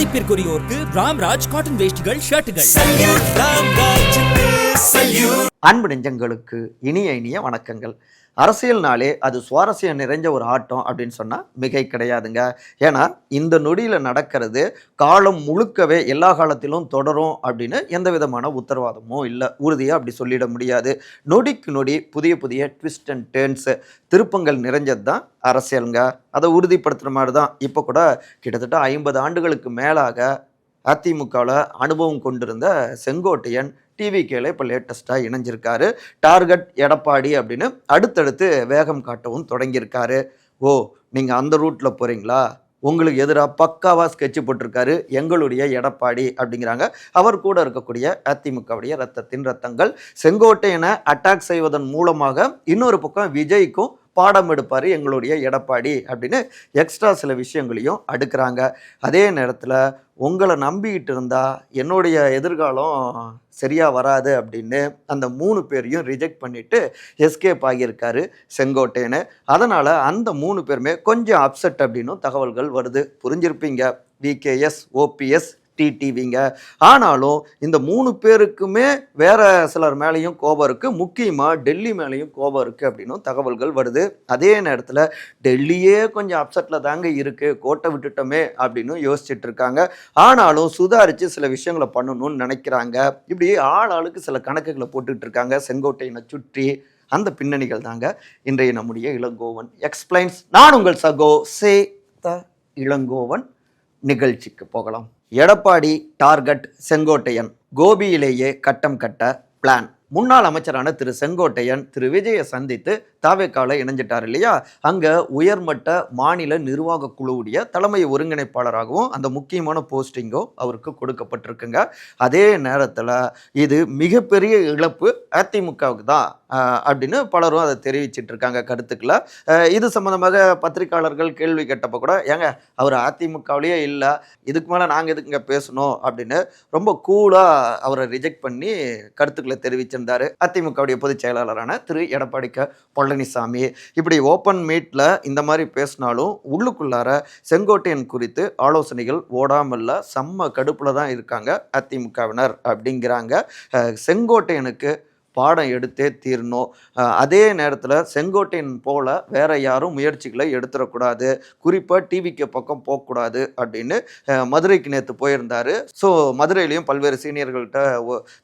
மதிப்பிற்குரியோருக்கு Ramraj cotton வேஷ்டிகள் ஷர்ட்டுகள். அன்பு நெஞ்சங்களுக்கு இனிய இனிய வணக்கங்கள். அரசியல்னாலே அது சுவாரஸ்யம் நிறைஞ்ச ஒரு ஆட்டம் அப்படின்னு சொன்னால் மிகை கிடையாதுங்க. ஏன்னா இந்த நொடியில் நடக்கிறது காலம் முழுக்கவே எல்லா காலத்திலும் தொடரும் அப்படின்னு எந்த விதமான உத்தரவாதமும் இல்லை. உறுதியாக அப்படி சொல்லிட முடியாது. நொடிக்கு நொடி புதிய புதிய ட்விஸ்ட் அண்ட் டேர்ன்ஸு திருப்பங்கள் நிறைஞ்சது தான் அரசியலுங்க. அதை உறுதிப்படுத்துகிற மாதிரி தான். இப்போ கூட கிட்டத்தட்ட ஐம்பது ஆண்டுகளுக்கு மேலாக அதிமுகவில் அனுபவம் கொண்டிருந்த செங்கோட்டையன் டிவி கேல இப்போ லேட்டஸ்ட்டாக இணைஞ்சிருக்காரு. டார்கெட் எடப்பாடி அப்படின்னு அடுத்தடுத்து வேகம் காட்டவும் தொடங்கியிருக்காரு. ஓ நீங்கள் அந்த ரூட்டில் போகிறீங்களா உங்களுக்கு எதிராக பக்காவாக ஸ்கெட்ச் போட்டிருக்காரு எங்களுடைய எடப்பாடி அப்படிங்கிறாங்க. அவர் கூட இருக்கக்கூடிய அதிமுகவுடைய ரத்தத்தின் ரத்தங்கள். செங்கோட்டையனை அட்டாக் செய்வதன் மூலமாக இன்னொரு பக்கம் விஜய்க்கும் பாடம் எடுப்பார் எங்களுடைய எடப்பாடி அப்படின்னு எக்ஸ்ட்ரா சில விஷயங்களையும் அடுக்கிறாங்க. அதே நேரத்தில் உங்களை நம்பிக்கிட்டு இருந்தா என்னுடைய எதிர்காலம் சரியாக வராது அப்படின்னு அந்த மூணு பேரையும் ரிஜெக்ட் பண்ணிவிட்டு எஸ்கேப் ஆகியிருக்காரு செங்கோட்டைன்னு அதனால் அந்த மூணு பேருமே கொஞ்சம் அப்செட் அப்படின்னும் தகவல்கள் வருது. புரிஞ்சிருப்பீங்க. விகேஎஸ் ஓபிஎஸ் டிடிவிங்க ஆனாலும் இந்த மூணு பேருக்குமே வேற சிலர் மேலேயும் கோபம் இருக்குது முக்கியமாக டெல்லி மேலேயும் கோபம் இருக்குது அப்படின்னும் தகவல்கள் வருது. அதே நேரத்தில் டெல்லியே கொஞ்சம் அப்செட்டில் தாங்க இருக்குது கோட்டை விட்டுட்டோமே அப்படின்னு யோசிச்சுட்டு இருக்காங்க. ஆனாலும் சுதாரித்து சில விஷயங்களை பண்ணணும்னு நினைக்கிறாங்க. இப்படி ஆள் ஆளுக்கு சில கணக்குகளை போட்டுக்கிட்டு இருக்காங்க. செங்கோட்டையினை சுற்றி அந்த பின்னணிகள் தாங்க இன்றைய நம்முடைய இளங்கோவன். எக்ஸ்பிளைன்ஸ் நான் உங்கள் சகோ. சே த இளங்கோவன். நிகழ்ச்சிக்கு போகலாம். எடப்பாடி டார்கெட் செங்கோட்டையன். கோபியிலேயே கட்டம் கட்ட பிளான். முன்னாள் அமைச்சரான திரு செங்கோட்டையன் திரு விஜயை சந்தித்து தாவேக்கால இணைஞ்சிட்டார் இல்லையா? அங்கே உயர்மட்ட மாநில நிர்வாக குழுவுடைய தலைமை ஒருங்கிணைப்பாளராகவும் அந்த முக்கியமான போஸ்டிங்கும் அவருக்கு கொடுக்கப்பட்டிருக்குங்க. அதே நேரத்தில் இது மிகப்பெரிய இழப்பு அதிமுகவுக்கு தான் அப்படின்னு பலரும் அதை தெரிவிச்சிட்டு இருக்காங்க கருத்துக்களை இது சம்மந்தமாக பத்திரிக்கையாளர்கள் கேள்வி கேட்டப்போ கூட ஏங்க அவர் அதிமுகவிலேயே இல்லை இதுக்கு மேலே நாங்கள் எதுக்குங்க பேசணும் அப்படின்னு ரொம்ப கூலாக அவரை ரிஜெக்ட் பண்ணி கருத்துக்களை தெரிவிச்சிருந்தார். அதிமுகவுடைய பொதுச் செயலாளரான திரு. எடப்பாடி க. பழனிசாமி இப்படி ஓப்பன் மீட்டில் இந்த மாதிரி பேசினாலும் உள்ளுக்குள்ளார செங்கோட்டையன் குறித்து ஆலோசனைகள் ஓடாமல்ல செம்ம கடுப்பில் தான் இருக்காங்க அதிமுகவினர் அப்படிங்கிறாங்க. செங்கோட்டையனுக்கு பாடம் எடுத்தே தீரணும். அதே நேரத்தில் செங்கோட்டையன் போல் வேற யாரும் முயற்சிகளை எடுத்துடக்கூடாது குறிப்பாக டிவிக்கு பக்கம் போகக்கூடாது அப்படின்னு மதுரைக்கு நேற்று போயிருந்தார். ஸோ மதுரையிலையும் பல்வேறு சீனியர்கள்ட்ட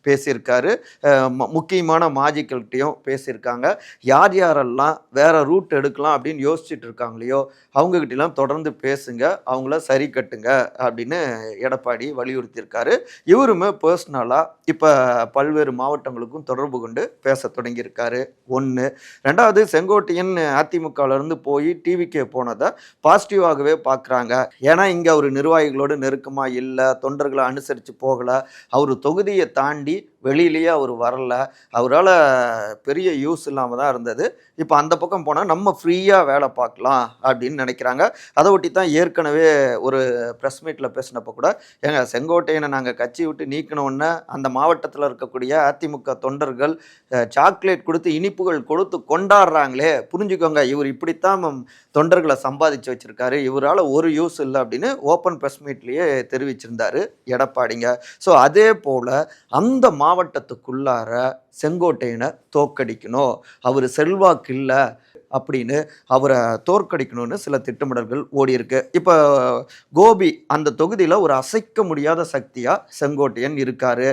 பேசியிருக்காரு. முக்கியமான மாஜிக்கள்கிட்டையும் பேசியிருக்காங்க. யார் யாரெல்லாம் வேற ரூட் எடுக்கலாம் அப்படின்னு யோசிச்சுட்டு இருக்காங்களையோ அவங்ககிட்டலாம் தொடர்ந்து பேசுங்க. அவங்கள சரி கட்டுங்க அப்படின்னு எடப்பாடி வலியுறுத்தியிருக்காரு. இவருமே பர்சனலாக இப்போ பல்வேறு மாவட்டங்களுக்கும் தொடர்பு கொண்டு பேச தொடங்கியிருக்காரு. ஒன்று ரெண்டாவது செங்கோட்டையன் அதிமுகவிலேருந்து போய் டிவிக்கே போனதை பாசிட்டிவாகவே பார்க்குறாங்க. ஏன்னா இங்கே அவர் நிர்வாகிகளோடு நெருக்கமாக இல்லை தொண்டர்களை அனுசரித்து போகலை. அவர் தொகுதியை தாண்டி வெளியிலேயே அவர் வரல. அவரால் பெரிய யூஸ் இல்லாமல் தான் இருந்தது. இப்போ அந்த பக்கம் போனால் நம்ம ஃப்ரீயாக வேலை பார்க்கலாம் அப்படின்னு நினைக்கிறாங்க. அதை ஒட்டி தான் ஏற்கனவே ஒரு ப்ரெஸ் மீட்டில் பேசினப்போ கூட ஏங்க செங்கோட்டையனை நாங்கள் கட்சி விட்டு நீக்கின அந்த மாவட்டத்தில் இருக்கக்கூடிய அதிமுக தொண்டர்கள் சாக்லேட் கொடுத்து இனிப்புகள் கொடுத்து கொண்டாடுறாங்களே. புரிஞ்சுக்கோங்க இவர் இப்படித்தான் தொண்டர்களை சம்பாதிச்சு வச்சுருக்காரு. இவரால் ஒரு யூஸ் இல்லை அப்படின்னு ஓப்பன் ப்ரெஸ் மீட்லேயே தெரிவிச்சிருந்தாரு எடப்பாடிங்க. ஸோ அதே போல் அந்த மாவட்டத்துக்குள்ளார செங்கோட்டையனை தோக்கடிக்கணும் அவர் செல்வாக்கு இல்லை அப்படின்னு அவரை தோற்கடிக்கணும்னு சில திட்டமிடல்கள் ஓடி இருக்கு. இப்போ கோபி அந்த தொகுதியில் ஒரு அசைக்க முடியாத சக்தியாக செங்கோட்டையன் இருக்காரு.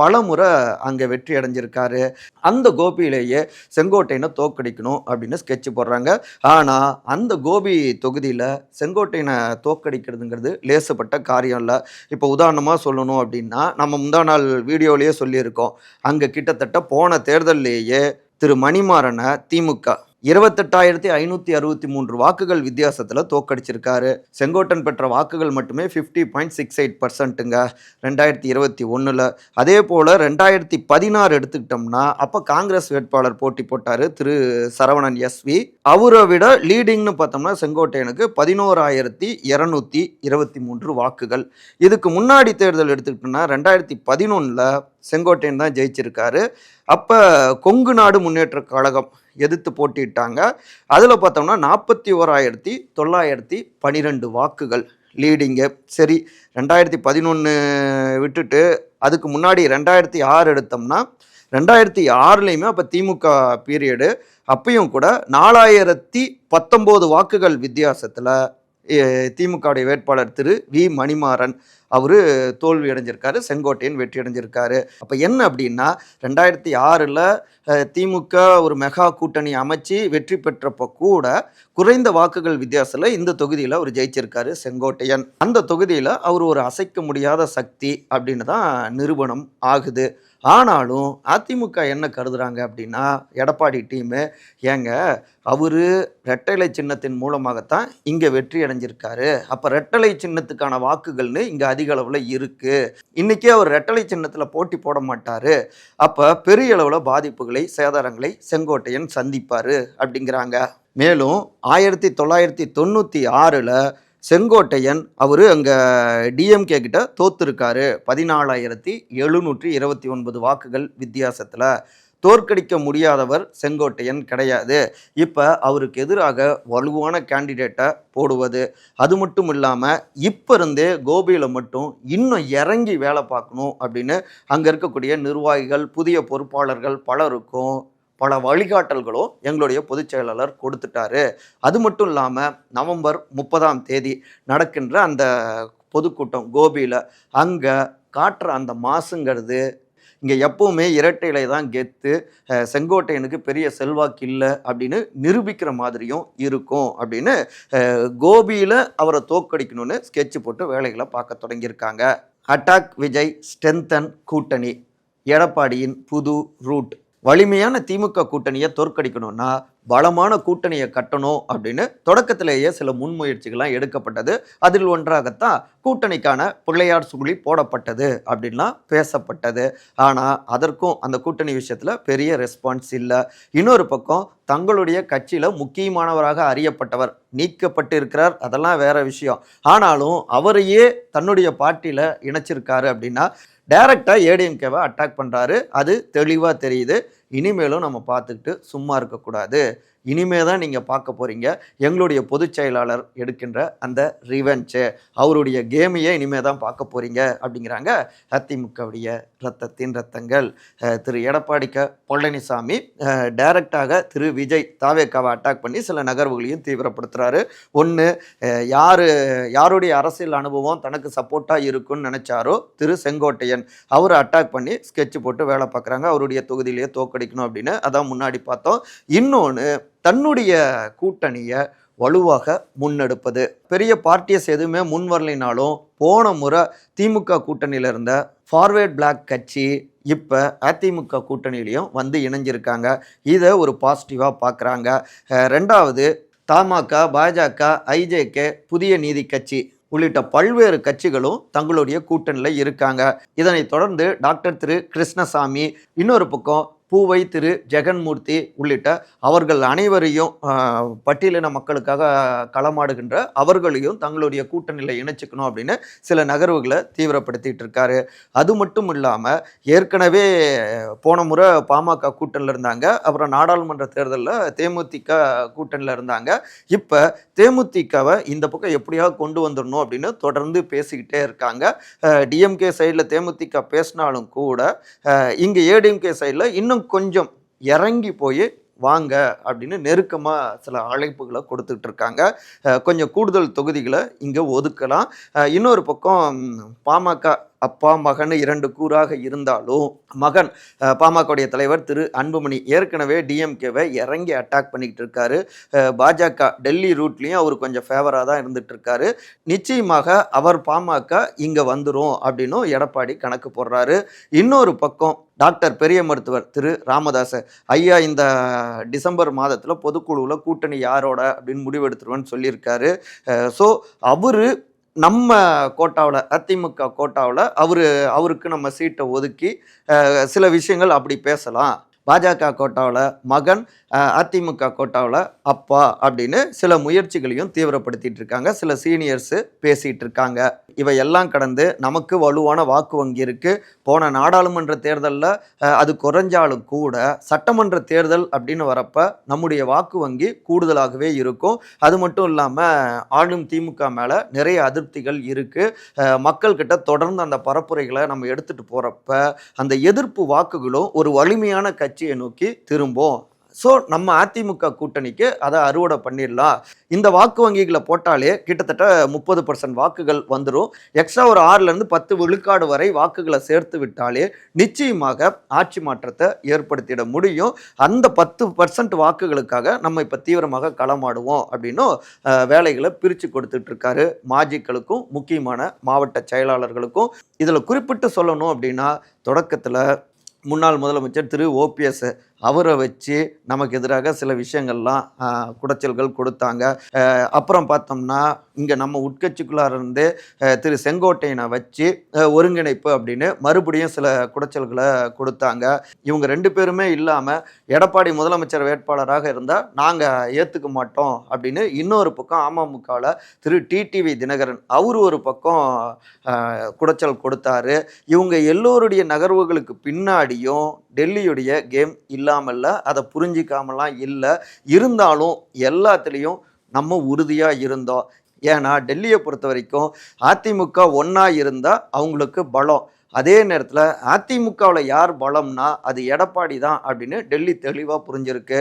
பல முறை அங்கே வெற்றி அடைஞ்சிருக்காரு. அந்த கோபியிலேயே செங்கோட்டையனை தோக்கடிக்கணும் அப்படின்னு ஸ்கெட்ச் போடுறாங்க. ஆனால் அந்த கோபி தொகுதியில் செங்கோட்டையனை தோக்கடிக்கிறதுங்கிறது லேசப்பட்ட காரியம் இல்லை. இப்போ உதாரணமாக சொல்லணும் அப்படின்னா நம்ம முந்தா நாள் வீடியோலேயே சொல்லியிருக்கோம். அங்கே கிட்டத்தட்ட போன தேர்தல்லையே திரு மணிமாறனை திமுக இருபத்தெட்டாயிரத்தி ஐநூற்றி அறுபத்தி மூன்று வாக்குகள் வித்தியாசத்தில் தோக்கடிச்சிருக்காரு. செங்கோட்டன் பெற்ற வாக்குகள் மட்டுமே ஃபிஃப்டி பாயிண்ட் சிக்ஸ் எயிட் பர்சன்ட்டுங்க ரெண்டாயிரத்தி இருபத்தி ஒன்றில் அதே போல் ரெண்டாயிரத்தி பதினாறு எடுத்துக்கிட்டோம்னா அப்போ காங்கிரஸ் வேட்பாளர் போட்டி போட்டார் திரு சரவணன் எஸ்வி. அவரை விட லீடிங்னு பார்த்தோம்னா செங்கோட்டையனுக்கு பதினோராயிரத்தி இரநூத்தி இருபத்தி மூன்று வாக்குகள். இதுக்கு முன்னாடி தேர்தல் எடுத்துக்கிட்டோம்னா ரெண்டாயிரத்தி பதினொன்றில் செங்கோட்டையன் தான் ஜெயிச்சிருக்காரு. அப்போ கொங்கு நாடு முன்னேற்ற கழகம் எதிர்த்து போட்டிட்டாங்க அதில் பார்த்தோம்னா நாற்பத்தி ஓராயிரத்தி தொள்ளாயிரத்தி பனிரெண்டு வாக்குகள் லீடிங்கு. சரி ரெண்டாயிரத்தி பதினொன்று விட்டுட்டு அதுக்கு முன்னாடி ரெண்டாயிரத்தி ஆறு எடுத்தோம்னா ரெண்டாயிரத்தி ஆறுலேயுமே அப்போ திமுக பீரியடு அப்பையும் கூட நாலாயிரத்தி பத்தொம்போது வாக்குகள் வித்தியாசத்தில் திமுகவுடைய வேட்பாளர் திரு வி மணிமாறன் அவர் தோல்வி அடைஞ்சிருக்காரு செங்கோட்டையன் வெற்றி அடைஞ்சிருக்காரு. அப்போ என்ன அப்படின்னா ரெண்டாயிரத்தி ஆறில் திமுக ஒரு மெகா கூட்டணி அமைச்சு வெற்றி பெற்றப்போ கூட குறைந்த வாக்குகள் வித்தியாசத்தில் இந்த தொகுதியில் அவர் ஜெயிச்சிருக்காரு செங்கோட்டையன். அந்த தொகுதியில் அவர் ஒரு அசைக்க முடியாத சக்தி அப்படின்னு தான் நிரூபணம் ஆகுது. ஆனாலும் அதிமுக என்ன கருதுறாங்க அப்படின்னா எடப்பாடி டீமு ஏங்க அவர் ரெட்டலை சின்னத்தின் மூலமாகத்தான் இங்கே வெற்றி அடைஞ்சிருக்காரு. அப்போ ரெட்டலை சின்னத்துக்கான வாக்குகள்னு இங்கே அதிக அளவில் இருக்குது இன்றைக்கே அவர் ரெட்டலை சின்னத்தில் போட்டி போட மாட்டார். அப்போ பெரிய அளவில் பாதிப்புகளை சேதாரங்களை செங்கோட்டையன் சந்திப்பார் அப்படிங்கிறாங்க. மேலும் ஆயிரத்தி தொள்ளாயிரத்தி தொண்ணூற்றி ஆறில் செங்கோட்டையன் அவர் அங்கே டிஎம்கே கிட்ட தோத்துருக்காரு. பதினாலாயிரத்தி எழுநூற்றி இருபத்தி ஒன்பது வாக்குகள் வித்தியாசத்தில். தோற்கடிக்க முடியாதவர் செங்கோட்டையன் கிடையாது. இப்போ அவருக்கு எதிராக வலுவான கேண்டிடேட்டை போடுவது. அது மட்டும் இல்லாமல் இப்போ இருந்தே கோபியில் மட்டும் இன்னும் இறங்கி வேலை பார்க்கணும் அப்படின்னு அங்கே இருக்கக்கூடிய நிர்வாகிகள் புதிய பொறுப்பாளர்கள் பலருக்கும் பல வழிகாட்டல்களும் எங்களுடைய பொதுச் செயலாளர் கொடுத்துட்டாரு. அது மட்டும் இல்லாமல் நவம்பர் முப்பதாம் தேதி நடக்கின்ற அந்த பொதுக்கூட்டம் கோபியில் அங்கே காட்டுற அந்த மாசுங்கிறது இங்கே எப்பவுமே இரட்டையிலை தான் கெத்து செங்கோட்டையனுக்கு பெரிய செல்வாக்கு இல்லை அப்படின்னு நிரூபிக்கிற மாதிரியும் இருக்கும் அப்படின்னு கோபியில் அவரை தோக்கடிக்கணும்னு ஸ்கெட்ச் போட்டு வேலைகளை பார்க்க தொடங்கியிருக்காங்க. அட்டாக் விஜய் ஸ்ட்ரென்தன் கூட்டணி எடப்பாடியின் புது ரூட் வலிமையான திமுக கூட்டணியை தோற்கடிக்கணும்னா பலமான கூட்டணியை கட்டணும் அப்படின்னு தொடக்கத்திலேயே சில முன்முயற்சிகள்லாம் எடுக்கப்பட்டது. அதில் ஒன்றாகத்தான் கூட்டணிக்கான பிள்ளையார் சுகுலி போடப்பட்டது அப்படின்லாம் பேசப்பட்டது. ஆனால் அதற்கும் அந்த கூட்டணி விஷயத்தில் பெரிய ரெஸ்பான்ஸ் இல்லை. இன்னொரு பக்கம் தங்களுடைய கட்சியில் முக்கியமானவராக அறியப்பட்டவர் நீக்கப்பட்டு இருக்கிறார் அதெல்லாம் வேற விஷயம். ஆனாலும் அவரையே தன்னுடைய பார்ட்டியில் இணைச்சிருக்காரு அப்படின்னா டைரக்டாக ஏடிஎம்கேவை அட்டாக் பண்ணுறாரு அது தெளிவாக தெரியுது. இனிமேலும் நம்ம பார்த்துக்கிட்டு சும்மா இருக்கக்கூடாது. இனிமே தான் நீங்கள் பார்க்க போகிறீங்க எங்களுடைய பொதுச் செயலாளர் எடுக்கின்ற அந்த ரிவெஞ்சு அவருடைய கேமையே இனிமே தான் பார்க்க போகிறீங்க அப்படிங்கிறாங்க அதிமுகவுடைய ரத்தத்தின் ரத்தங்கள். திரு எடப்பாடி க பழனிசாமி டைரக்டாக திரு விஜய் தாவேக்காவை அட்டாக் பண்ணி சில நகர்வுகளையும் தீவிரப்படுத்துகிறாரு ஒன்று யார் யாருடைய அரசியல் அனுபவம் தனக்கு சப்போர்ட்டாக இருக்குன்னு நினச்சாரோ திரு செங்கோட்டையன். அவர் அட்டாக் பண்ணி ஸ்கெட்ச் போட்டு வேலை பார்க்குறாங்க. அவருடைய தொகுதியிலேயே தோக்கடிக்கணும் அப்படின்னு அதான் முன்னாடி பார்த்தோம். இன்னொன்று தன்னுடைய கூட்டணியை வலுவாக முன்னெடுப்பது. பெரிய பார்ட்டியஸ் எதுவுமே முன் வரலைனாலும் போன முறை திமுக கூட்டணியில் இருந்த ஃபார்வேர்ட் பிளாக் கட்சி இப்போ அதிமுக கூட்டணியிலையும் வந்து இணைஞ்சிருக்காங்க. இதை ஒரு பாசிட்டிவாக பார்க்குறாங்க. ரெண்டாவது தமாக பாஜக ஐஜேகே புதிய நீதி கட்சி உள்ளிட்ட பல்வேறு கட்சிகளும் தங்களுடைய கூட்டணியில் இருக்காங்க. இதனைத் தொடர்ந்து டாக்டர் திரு கிருஷ்ணசாமி இன்னொரு பக்கம் பூவை திரு ஜெகன்மூர்த்தி உள்ளிட்ட அவர்கள் அனைவரையும் பட்டியலின மக்களுக்காக களமாடுகின்ற அவர்களையும் தங்களுடைய கூட்டணியில் இணைச்சிக்கணும் அப்படின்னு சில நகர்வுகளை தீவிரப்படுத்திட்டு இருக்காரு. அது மட்டும் இல்லாமல் ஏற்கனவே போன முறை பாமக கூட்டணியில் இருந்தாங்க. அப்புறம் நாடாளுமன்ற தேர்தலில் தேமுதிக கூட்டணியில் இருந்தாங்க. இப்போ தேமுதிகவை இந்த பக்கம் எப்படியாவது கொண்டு வந்துடணும் அப்படின்னு தொடர்ந்து பேசிக்கிட்டே இருக்காங்க. டிஎம்கே சைடில் தேமுதிக பேசினாலும் கூட இங்கே ஏடிஎம்கே சைடில் இன்னும் கொஞ்சம் இறங்கி போய் வாங்க அப்படின்னு நெருக்கமாக சில அழைப்புகளை கொடுத்துட்டு இருக்காங்க. கொஞ்சம் கூடுதல் தொகுதிகளை இங்கே ஒதுக்கலாம். இன்னொரு பக்கம் பாமக அப்பா மகன் இரண்டு கூறாக இருந்தாலும் மகன் பாமகவுடைய தலைவர் திரு அன்புமணி ஏற்கனவே டிஎம்கேவை இறங்கி அட்டாக் பண்ணிக்கிட்டு இருக்காரு. பாஜக டெல்லி ரூட்லேயும் அவர் கொஞ்சம் ஃபேவராக தான் இருந்துட்டு இருக்காரு. நிச்சயமாக அவர் பாமக இங்கே வந்துடும் அப்படின்னும் எடப்பாடி கணக்கு போடுறாரு. இன்னொரு பக்கம் டாக்டர் பெரிய மருத்துவர் திரு ராமதாஸ் ஐயா இந்த டிசம்பர் மாதத்தில் பொதுக்குழுவில் கூட்டணி யாரோட அப்படின்னு முடிவெடுத்துருவேன்னு சொல்லியிருக்காரு. ஸோ அவர் நம்ம கோட்டாவில் அதிமுக கோட்டாவில் அவர் அவருக்கு நம்ம சீட்டை ஒதுக்கி சில விஷயங்கள் அப்படி பேசலாம். பாஜக கோட்டாவில் மகன் அதிமுக கோட்டாவில் அப்பா அப்படின்னு சில முயற்சிகளையும் தீவிரப்படுத்திட்டு இருக்காங்க. சில சீனியர்ஸு பேசிகிட்டு இருக்காங்க. இவை எல்லாம் கடந்து நமக்கு வலுவான வாக்கு வங்கி இருக்குது போன நாடாளுமன்ற தேர்தலில் அது குறைஞ்சாலும் கூட சட்டமன்ற தேர்தல் அப்படின்னு வரப்ப நம்முடைய வாக்கு வங்கி கூடுதலாகவே இருக்கும். அது மட்டும் இல்லாமல் ஆளும் திமுக மேலே நிறைய அதிருப்திகள் இருக்குது மக்கள்கிட்ட தொடர்ந்து அந்த பரப்புரைகளை நம்ம எடுத்துகிட்டு போகிறப்ப அந்த எதிர்ப்பு வாக்குகளும் ஒரு வலிமையான கட்சியை நோக்கி திரும்பும் ஸோ நம்ம அதிமுக கூட்டணிக்கு அதை அறுவடை பண்ணிடலாம். இந்த வாக்கு வங்கிகளை போட்டாலே கிட்டத்தட்ட முப்பது பர்சன்ட் வாக்குகள் வந்துடும் எக்ஸ்ட்ரா ஒரு ஆறுலேருந்து பத்து விழுக்காடு வரை வாக்குகளை சேர்த்து விட்டாலே நிச்சயமாக ஆட்சி மாற்றத்தை ஏற்படுத்திட முடியும். அந்த பத்து பர்சன்ட் வாக்குகளுக்காக நம்ம இப்போ தீவிரமாக களமாடுவோம் அப்படின்னும் வேலைகளை பிரித்து கொடுத்துட்ருக்காரு மாஜிக்களுக்கும் முக்கியமான மாவட்ட செயலாளர்களுக்கும். இதில் குறிப்பிட்டு சொல்லணும் அப்படின்னா தொடக்கத்தில் முன்னாள் முதலமைச்சர் திரு ஓபிஎஸ் அவரை வச்சு நமக்கு எதிராக சில விஷயங்கள்லாம் குடைச்சல்கள் கொடுத்தாங்க. அப்புறம் பார்த்தோம்னா இங்கே நம்ம உட்கட்சிக்குள்ளார இருந்து திரு செங்கோட்டையனை வச்சு ஒருங்கிணைப்பு அப்படின்னு மறுபடியும் சில குடைச்சல்களை கொடுத்தாங்க. இவங்க ரெண்டு பேருமே இல்லாமல் எடப்பாடி முதலமைச்சர் வேட்பாளராக இருந்தால் நாங்கள் ஏற்றுக்க மாட்டோம் அப்படின்னு இன்னொரு பக்கம் அமமுகவில் திரு டிடிவி தினகரன் அவர் ஒரு பக்கம் குடைச்சல் கொடுத்தாரு. இவங்க எல்லோருடைய நகர்வுகளுக்கு பின்னாடியும் டெல்லியுடைய கேம் இல்லாமல்ல அதை புரிஞ்சிக்காமலாம் இல்லை. இருந்தாலும் எல்லாத்துலேயும் நம்ம உறுதியாக இருந்தோம். ஏன்னா டெல்லியை பொறுத்த வரைக்கும் அதிமுக ஒன்றா இருந்தால் அவங்களுக்கு பலம். அதே நேரத்தில் அதிமுகவில் யார் பலம்னா அது எடப்பாடி தான் அப்படின்னு டெல்லி தெளிவாக புரிஞ்சிருக்கு.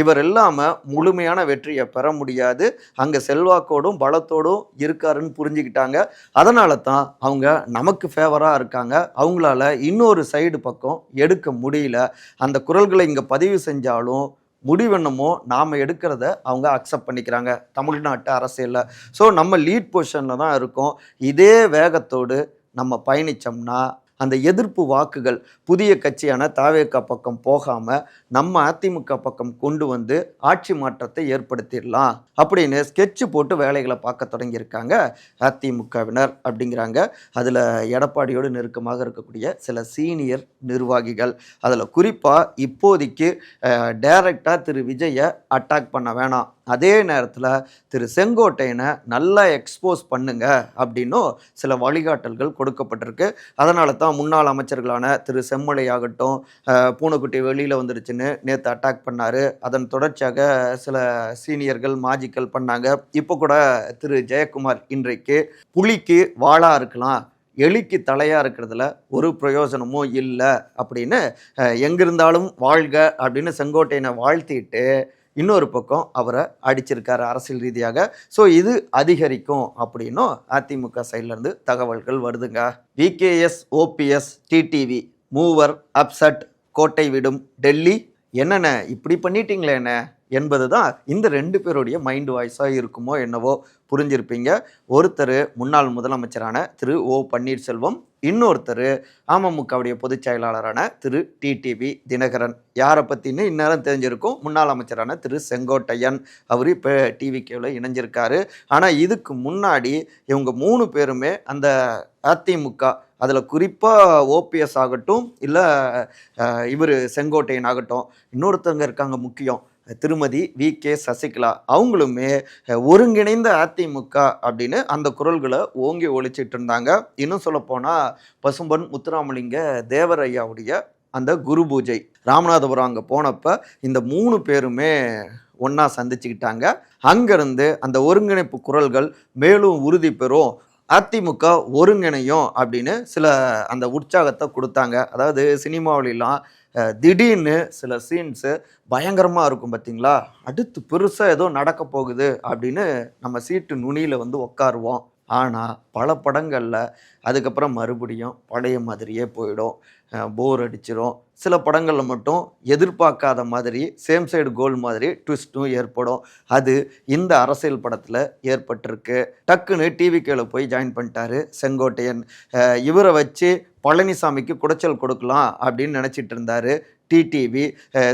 இவர் இல்லாமல் முழுமையான வெற்றியை பெற முடியாது. அங்கே செல்வாக்கோடும் பலத்தோடும் இருக்காருன்னு புரிஞ்சுக்கிட்டாங்க. அதனால தான் அவங்க நமக்கு ஃபேவராக இருக்காங்க. அவங்களால இன்னொரு சைடு பக்கம் எடுக்க முடியல. அந்த குரல்களை இங்கே பதிவு செஞ்சாலும் முடிவென்னமோ நாம் எடுக்கிறத அவங்க அக்செப்ட் பண்ணிக்கிறாங்க. தமிழ்நாட்டு அரசியலில். ஸோ நம்ம லீட் பொசிஷனில் தான் இருக்கோம். இதே வேகத்தோடு நம்ம பயணித்தோம்னா அந்த எதிர்ப்பு வாக்குகள் புதிய கட்சியான தாவேக்கா பக்கம் போகாமல் நம்ம அதிமுக பக்கம் கொண்டு வந்து ஆட்சி மாற்றத்தை ஏற்படுத்திடலாம் அப்படின்னு ஸ்கெட்ச் போட்டு வேலைகளை பார்க்க தொடங்கியிருக்காங்க அதிமுகவினர் அப்படிங்கிறாங்க. அதில் எடப்பாடியோடு நெருக்கமாக இருக்கக்கூடிய சில சீனியர் நிர்வாகிகள். அதில் குறிப்பாக இப்போதைக்கு டைரக்டாக திரு விஜயை அட்டாக் பண்ண வேணாம். அதே நேரத்தில் திரு செங்கோட்டையனை நல்லா எக்ஸ்போஸ் பண்ணுங்க அப்படின்னும் சில வழிகாட்டல்கள் கொடுக்கப்பட்டிருக்கு. அதனால தான் முன்னாள் அமைச்சர்களான திரு செம்மலை ஆகட்டும் பூனைக்குட்டி வெளியில் வந்துருச்சுன்னு நேற்று அட்டாக் பண்ணார். அதன் தொடர்ச்சியாக சில சீனியர்கள் மாஜிக்கள் பண்ணாங்க. இப்போ கூட திரு ஜெயக்குமார் இன்றைக்கு புலிக்கு வாழாக இருக்கலாம் எலிக்கு தலையாக இருக்கிறதுல ஒரு பிரயோஜனமும் இல்லை அப்படின்னு எங்கிருந்தாலும் வாழ்க அப்படின்னு செங்கோட்டையனை வாழ்த்திட்டு இன்னொரு பக்கம் அவரை அடிச்சிருக்காரு அரசியல் ரீதியாக. ஸோ இது அதிகரிக்கும் அப்படின்னும் அதிமுக சைட்லேருந்து தகவல்கள் வருதுங்க. விகேஎஸ் ஓபிஎஸ் டிடிவி மூவர் அப்சட் கோட்டை விடும் டெல்லி. என்னென்ன? இப்படி பண்ணிட்டீங்களே என்ன? என்பது தான் இந்த ரெண்டு பேருடைய மைண்ட் வாய்ஸாக இருக்குமோ என்னவோ. புரிஞ்சிருப்பீங்க. ஒருத்தர் முன்னாள் முதலமைச்சரான திரு ஓ பன்னீர்செல்வம் இன்னொருத்தர் அமமுகவுடைய பொதுச் செயலாளரான திரு டிடிவி தினகரன். யாரை பற்றின்னு இந்நேரம் தெரிஞ்சிருக்கும். முன்னாள் அமைச்சரான திரு செங்கோட்டையன் அவர் இப்போ டிவிகேவில் இணைஞ்சிருக்காரு. ஆனால் இதுக்கு முன்னாடி இவங்க மூணு பேருமே அந்த அதிமுக அதில் குறிப்பாக ஓபிஎஸ் ஆகட்டும் இல்லை இவர் செங்கோட்டையன் ஆகட்டும் இன்னொருத்தவங்க இருக்காங்க முக்கியம். திருமதி வி. கே. சசிகலா அவங்களுமே ஒருங்கிணைந்த அதிமுக அப்படின்னு அந்த குரல்களை ஓங்கி ஒழிச்சிட்டு இருந்தாங்க. இன்னும் சொல்லப்போனால் பசும்பன் முத்துராமலிங்க தேவரையாவுடைய அந்த குரு பூஜை. ராமநாதபுரம் அங்கே போனப்ப இந்த மூணு பேருமே ஒன்றா சந்திச்சுக்கிட்டாங்க. அங்கேருந்து அந்த ஒருங்கிணைப்பு குரல்கள் மேலும் உறுதி பெறும். அதிமுக ஒருங்கிணையும் அப்படின்னு சில அந்த உற்சாகத்தை கொடுத்தாங்க. அதாவது சினிமாவிலாம் திடீர்னு சில சீன்ஸு பயங்கரமாக இருக்கும் பார்த்தீங்களா அடுத்து பெருசாக ஏதோ நடக்க போகுது அப்படின்னு நம்ம சீட்டு நுனியில் வந்து உட்காருவோம் ஆனால் பல படங்களில் அதுக்கப்புறம் மறுபடியும் பழைய மாதிரியே போயிடும். போர் அடிச்சிடும் சில படங்களில் மட்டும் எதிர்பார்க்காத மாதிரி சேம் சைடு கோல் மாதிரி ட்விஸ்ட்டும் ஏற்படும். அது இந்த அரசியல் படத்தில் ஏற்பட்டிருக்கு. டக்குன்னு டிவி டிவிக்கேல போய் ஜாயின் பண்ணிட்டாரு செங்கோட்டையன். இவரை வச்சு பழனிசாமிக்கு குடைச்சல் கொடுக்கலாம் அப்படின்னு நினச்சிட்டு இருந்தாரு. டிடிவி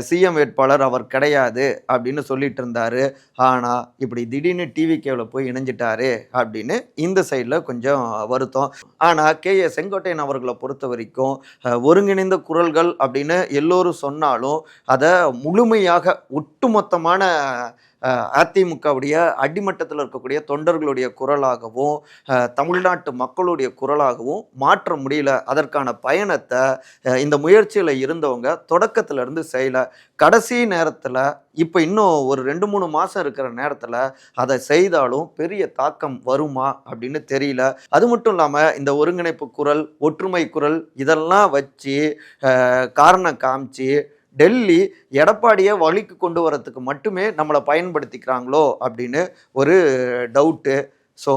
சிஎம் வேட்பாளர் அவர் கிடையாது அப்படின்னு சொல்லிட்டு இருந்தாரு. ஆனால் இப்படி திடீர்னு டிவி கேவில் போய் இணைஞ்சிட்டாரு அப்படின்னு இந்த சைடில் கொஞ்சம் வருத்தம். ஆனால் கே. ஏ. செங்கோட்டையன் அவர்களை பொறுத்த வரைக்கும் ஒருங்கிணைந்த குரல்கள் அப்படின்னு எல்லோரும் சொன்னாலும் அதை முழுமையாக ஒட்டுமொத்தமான அதிமுகவுடைய அடிமட்டத்தில் இருக்கக்கூடிய தொண்டர்களுடைய குரலாகவும் தமிழ்நாட்டு மக்களுடைய குரலாகவும் மாற்ற முடியல. அதற்கான பயணத்தை இந்த முயற்சியில் இருந்தவங்க தொடக்கத்திலேருந்து செய்யலை செய்யல. கடைசி நேரத்தில் இப்போ இன்னும் ஒரு ரெண்டு மூணு மாதம் இருக்கிற நேரத்தில் அதை செய்தாலும் பெரிய தாக்கம் வருமா அப்படின்னு தெரியல. அது மட்டும் இல்லாமல் இந்த ஒருங்கிணைப்பு குரல் ஒற்றுமை குரல் இதெல்லாம் வச்சு காரணம் காமிச்சு டெல்லி எடப்பாடியை வழிக்கு கொண்டு வரத்துக்கு மட்டுமே நம்மளை பயன்படுத்திக்கிறாங்களோ அப்படின்னு ஒரு டவுட்டு. ஸோ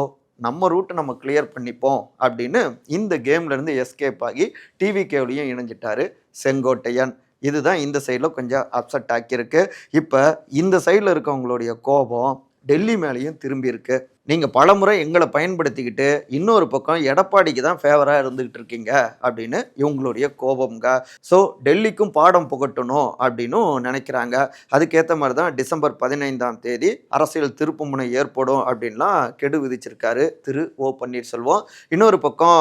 நம்ம ரூட்டை நம்ம கிளியர் பண்ணிப்போம் அப்படின்னு இந்த கேம்லேருந்து எஸ்கேப் ஆகி டிவி கேவிலையும் இணைஞ்சிட்டாரு செங்கோட்டையன். இதுதான் இந்த சைடில் கொஞ்சம் அப்செட் ஆக்கியிருக்கு. இப்போ இந்த சைடில் இருக்கவங்களுடைய கோபம் டெல்லி மேலேயும் திரும்பியிருக்கு நீங்கள் பலமுறை எங்களை பயன்படுத்திக்கிட்டு இன்னொரு பக்கம் எடப்பாடிக்கு தான் ஃபேவராக இருந்துக்கிட்டு இருக்கீங்க அப்படின்னு இவங்களுடைய கோபம்ங்க. ஸோ டெல்லிக்கும் பாடம் புகட்டணும் அப்படின்னும் நினைக்கிறாங்க. அதுக்கேற்ற மாதிரி தான் டிசம்பர் பதினைந்தாம் தேதி அரசியல் திருப்புமுனை ஏற்படும் அப்படின்லாம் கெடு விதிச்சிருக்காரு திரு ஓ பன்னீர்செல்வம். இன்னொரு பக்கம்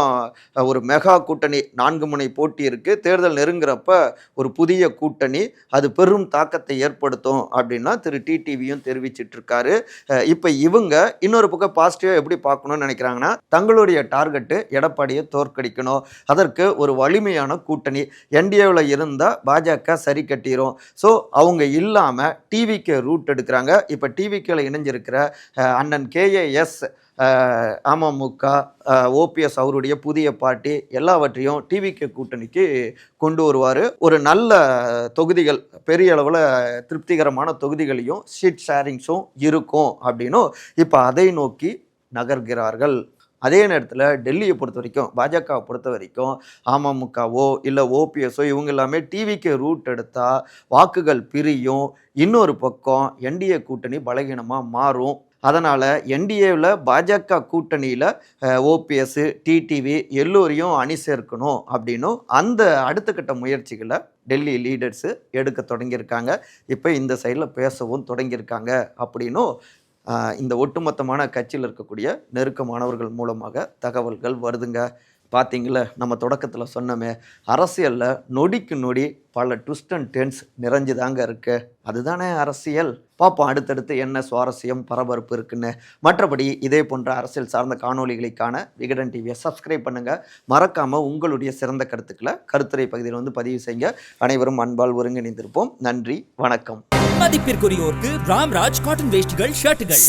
ஒரு மெகா கூட்டணி நான்கு முனை போட்டி இருக்கு. தேர்தல் நெருங்குறப்ப ஒரு புதிய கூட்டணி அது பெரும் தாக்கத்தை ஏற்படுத்தும் அப்படின்னா திரு டிடிவியும் தெரிவிச்சிட்ருக்காரு இப்போ இவங்க இன்னொரு பக்கம் பாசிட்டிவாக எப்படி பார்க்கணும்னு நினைக்கிறாங்கன்னா தங்களுடைய டார்கெட்டு எடப்பாடியை தோற்கடிக்கணும். அதற்கு ஒரு வலிமையான கூட்டணி என்டிஏவில் இருந்தால் பாஜக சரி கட்டிடும் ஸோ அவங்க இல்லாமல் டிவிக்கு ரூட் எடுக்கிறாங்க. இப்போ டிவிக்கில் இணைஞ்சிருக்கிற அண்ணன் கேஏஎஸ் அமமுக ஓபிஎஸ் அவருடைய புதிய பார்ட்டி எல்லாவற்றையும் டிவிகே கூட்டணிக்கு கொண்டு வருவார். ஒரு நல்ல தொகுதிகள் பெரிய அளவில் திருப்திகரமான தொகுதிகளையும் சீட் ஷேரிங்ஸும் இருக்கும் அப்படின்னும் இப்போ அதை நோக்கி நகர்கிறார்கள். அதே நேரத்தில் டெல்லியை பொறுத்த வரைக்கும் பாஜகவை பொறுத்த வரைக்கும் அமமுகவோ இல்லை ஓபிஎஸோ இவங்க எல்லாமே டிவிக்கு ரூட் எடுத்தால் வாக்குகள் பிரியும். இன்னொரு பக்கம் என்டிஏ கூட்டணி பலகீனமாக மாறும். அதனால் என்டிஏவில் பாஜக கூட்டணியில் ஓபிஎஸ் டிடிவி எல்லோரையும் அணி சேர்க்கணும் அப்படின்னும் அந்த அடுத்த கட்ட முயற்சிகளை டெல்லி லீடர்ஸு எடுக்க தொடங்கியிருக்காங்க. இப்போ இந்த சைடில் பேசவும் தொடங்கியிருக்காங்க அப்படின்னும் இந்த ஒட்டுமொத்தமான கட்சியில் இருக்கக்கூடிய நெருக்கமானவர்கள் மூலமாக தகவல்கள் வருதுங்க. பார்த்தீங்களா நம்ம தொடக்கத்தில் சொன்னோமே அரசியலில் நொடிக்கு நொடி பல ட்விஸ்ட் அண்ட் டென்ஸ் நிறைஞ்சுதாங்க இருக்கு. அதுதானே அரசியல்? பார்ப்போம் அடுத்தடுத்து என்ன சுவாரஸ்யம் பரபரப்பு இருக்குன்னு. மற்றபடி இதே போன்ற அரசியல் சார்ந்த காணொளிகளுக்கான விகடன் டிவியை சப்ஸ்கிரைப் பண்ணுங்க. மறக்காம உங்களுடைய சிறந்த கருத்துக்களை கருத்துரை பகுதியில் வந்து பதிவு செய்யுங்க. அனைவரும் அன்பால் ஒருங்கிணைந்திருப்போம். நன்றி வணக்கம். மதிப்பிற்குரியோருக்கு ராம்ராஜ் காட்டன் வேஷ்டிகள் ஷர்ட்டுகள்